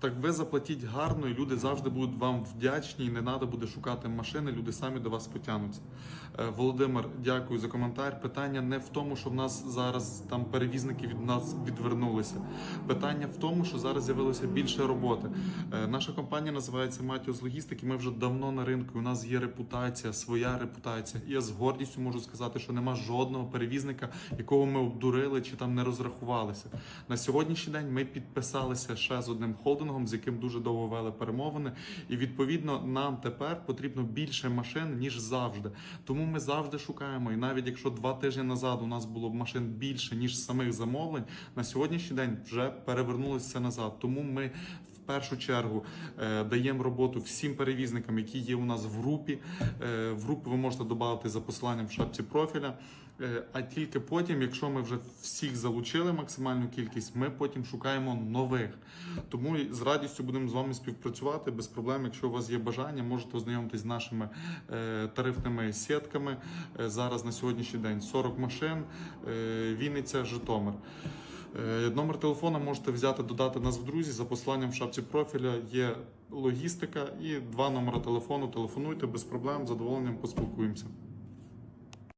Так ви заплатіть гарно, і люди завжди будуть вам вдячні, і не треба буде шукати машини, люди самі до вас потягнуться. Е, Володимир, дякую за коментар. Питання не в тому, що в нас зараз там перевізники від нас відвернулися. Питання в тому, що зараз з'явилося більше роботи. Е, Наша компанія називається Матіос Логістик, і ми вже давно на ринку. У нас є репутація, своя репутація. І я з гордістю можу сказати, що нема жодного перевізника, якого ми обдурили чи там не розрахувалися. На сьогоднішній день ми підписалися ще з одним холдингом, з яким дуже довго вели перемовини. І відповідно нам тепер потрібно більше машин ніж завжди. Тому ми завжди шукаємо. І навіть якщо два тижні назад у нас було машин більше ніж самих замовлень, на сьогоднішній день вже перевернулося назад. Тому ми. Першу чергу е, даємо роботу всім перевізникам, які є у нас в групі. Е, в групу ви можете додати за посиланням в шапці профіля. Е, а тільки потім, якщо ми вже всіх залучили максимальну кількість, ми потім шукаємо нових. Тому з радістю будемо з вами співпрацювати без проблем. Якщо у вас є бажання, можете ознайомитись з нашими тарифними сітками. Зараз на сьогоднішній день 40 машин, Вінниця, Житомир. Е, Номер телефона можете взяти, додати нас в друзі за посиланням в шапці профіля. Є логістика і два номери телефону. Телефонуйте без проблем, задоволенням поспілкуємося.